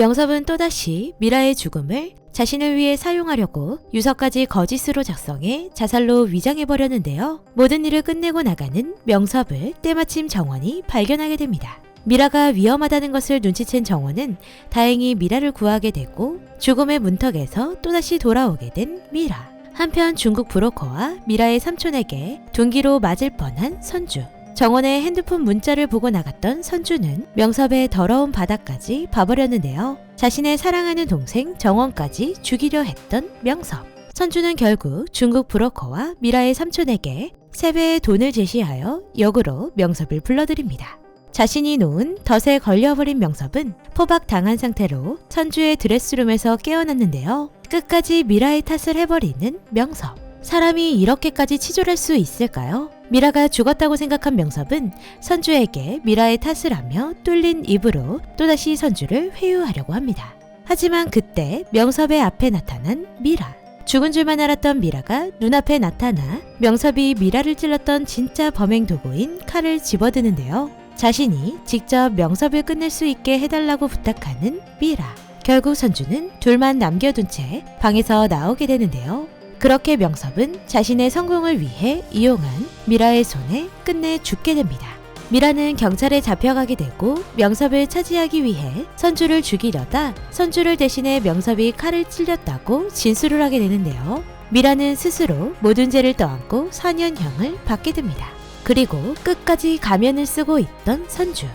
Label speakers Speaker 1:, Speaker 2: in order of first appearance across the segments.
Speaker 1: 명섭은 또다시 미라의 죽음을 자신을 위해 사용하려고 유서까지 거짓으로 작성해 자살로 위장해버렸는데요. 모든 일을 끝내고 나가는 명섭을 때마침 정원이 발견하게 됩니다. 미라가 위험하다는 것을 눈치챈 정원은 다행히 미라를 구하게 되고 죽음의 문턱에서 또다시 돌아오게 된 미라. 한편 중국 브로커와 미라의 삼촌에게 둔기로 맞을 뻔한 선주. 정원의 핸드폰 문자를 보고 나갔던 선주는 명섭의 더러운 바닥까지 봐버렸는데요. 자신의 사랑하는 동생 정원까지 죽이려 했던 명섭. 선주는 결국 중국 브로커와 미라의 삼촌에게 세배의 돈을 제시하여 역으로 명섭을 불러들입니다. 자신이 놓은 덫에 걸려버린 명섭은 포박 당한 상태로 선주의 드레스룸에서 깨어났는데요. 끝까지 미라의 탓을 해버리는 명섭. 사람이 이렇게까지 치졸할 수 있을까요? 미라가 죽었다고 생각한 명섭은 선주에게 미라의 탓을 하며 뚫린 입으로 또다시 선주를 회유하려고 합니다. 하지만 그때 명섭의 앞에 나타난 미라. 죽은 줄만 알았던 미라가 눈앞에 나타나 명섭이 미라를 찔렀던 진짜 범행 도구인 칼을 집어드는데요. 자신이 직접 명섭을 끝낼 수 있게 해달라고 부탁하는 미라. 결국 선주는 둘만 남겨둔 채 방에서 나오게 되는데요. 그렇게 명섭은 자신의 성공을 위해 이용한 미라의 손에 끝내 죽게 됩니다. 미라는 경찰에 잡혀가게 되고 명섭을 차지하기 위해 선주를 죽이려다 선주를 대신해 명섭이 칼을 찔렸다고 진술을 하게 되는데요. 미라는 스스로 모든 죄를 떠안고 4년형을 받게 됩니다. 그리고 끝까지 가면을 쓰고 있던 선주.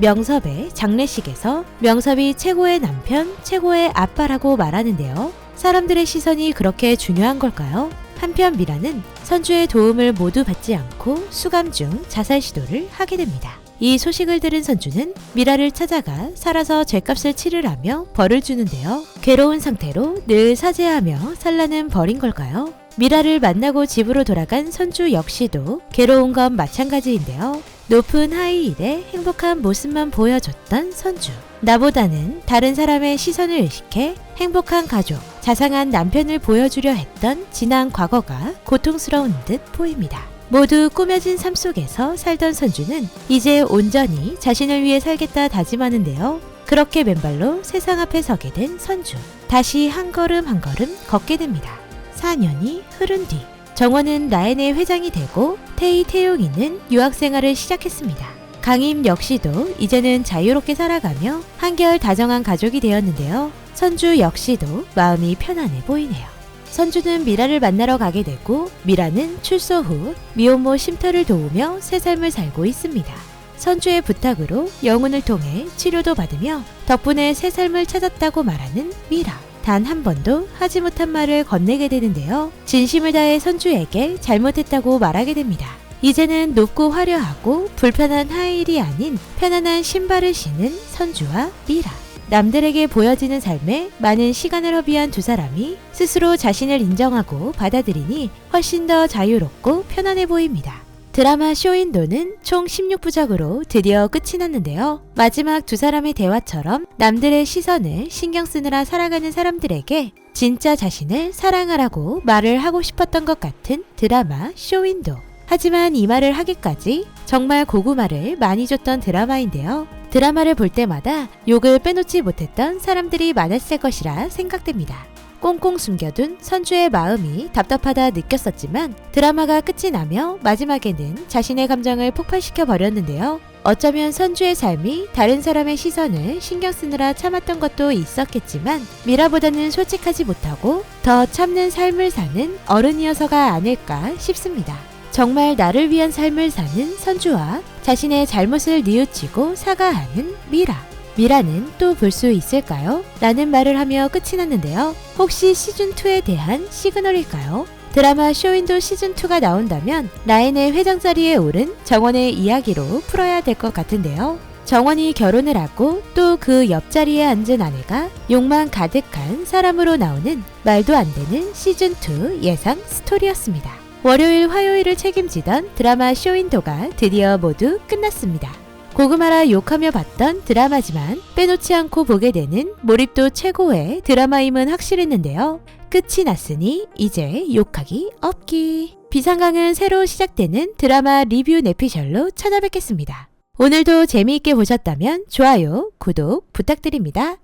Speaker 1: 명섭의 장례식에서 명섭이 최고의 남편, 최고의 아빠라고 말하는데요. 사람들의 시선이 그렇게 중요한 걸까요? 한편 미라는 선주의 도움을 모두 받지 않고 수감 중 자살 시도를 하게 됩니다. 이 소식을 들은 선주는 미라를 찾아가 살아서 죄값을 치르라며 벌을 주는데요. 괴로운 상태로 늘 사죄하며 살라는 벌인 걸까요? 미라를 만나고 집으로 돌아간 선주 역시도 괴로운 건 마찬가지인데요. 높은 하이힐에 행복한 모습만 보여줬던 선주. 나보다는 다른 사람의 시선을 의식해 행복한 가족, 자상한 남편을 보여주려 했던 지난 과거가 고통스러운 듯 보입니다. 모두 꾸며진 삶 속에서 살던 선주는 이제 온전히 자신을 위해 살겠다 다짐하는데요. 그렇게 맨발로 세상 앞에 서게 된 선주. 다시 한 걸음 한 걸음 걷게 됩니다. 4년이 흐른 뒤 정원은 라인의 회장이 되고 태희 태용이는 유학 생활을 시작했습니다. 강임 역시도 이제는 자유롭게 살아가며 한결 다정한 가족이 되었는데요. 선주 역시도 마음이 편안해 보이네요. 선주는 미라를 만나러 가게 되고 미라는 출소 후 미혼모 쉼터를 도우며 새 삶을 살고 있습니다. 선주의 부탁으로 영혼을 통해 치료도 받으며 덕분에 새 삶을 찾았다고 말하는 미라. 단 한 번도 하지 못한 말을 건네게 되는데요. 진심을 다해 선주에게 잘못했다고 말하게 됩니다. 이제는 높고 화려하고 불편한 하일이 아닌 편안한 신발을 신은 선주와 미라. 남들에게 보여지는 삶에 많은 시간을 허비한 두 사람이 스스로 자신을 인정하고 받아들이니 훨씬 더 자유롭고 편안해 보입니다. 드라마 쇼인도는 총 16부작으로 드디어 끝이 났는데요. 마지막 두 사람의 대화처럼 남들의 시선을 신경 쓰느라 살아가는 사람들에게 진짜 자신을 사랑하라고 말을 하고 싶었던 것 같은 드라마 쇼윈도. 하지만 이 말을 하기까지 정말 고구마를 많이 줬던 드라마인데요. 드라마를 볼 때마다 욕을 빼놓지 못했던 사람들이 많았을 것이라 생각됩니다. 꽁꽁 숨겨둔 선주의 마음이 답답하다 느꼈었지만 드라마가 끝이 나며 마지막에는 자신의 감정을 폭발시켜 버렸는데요. 어쩌면 선주의 삶이 다른 사람의 시선을 신경 쓰느라 참았던 것도 있었겠지만 미라보다는 솔직하지 못하고 더 참는 삶을 사는 어른이어서가 아닐까 싶습니다. 정말 나를 위한 삶을 사는 선주와 자신의 잘못을 뉘우치고 사과하는 미라. 미라는 또 볼 수 있을까요? 라는 말을 하며 끝이 났는데요. 혹시 시즌2에 대한 시그널일까요? 드라마 쇼윈도 시즌2가 나온다면 라인의 회장 자리에 오른 정원의 이야기로 풀어야 될 것 같은데요. 정원이 결혼을 하고 또 그 옆자리에 앉은 아내가 욕망 가득한 사람으로 나오는 말도 안 되는 시즌2 예상 스토리였습니다. 월요일, 화요일을 책임지던 드라마 쇼윈도가 드디어 모두 끝났습니다. 고구마라 욕하며 봤던 드라마지만 빼놓지 않고 보게 되는 몰입도 최고의 드라마임은 확실했는데요. 끝이 났으니 이제 욕하기 없기. 비상강은 새로 시작되는 드라마 리뷰 내피셜로 찾아뵙겠습니다. 오늘도 재미있게 보셨다면 좋아요, 구독 부탁드립니다.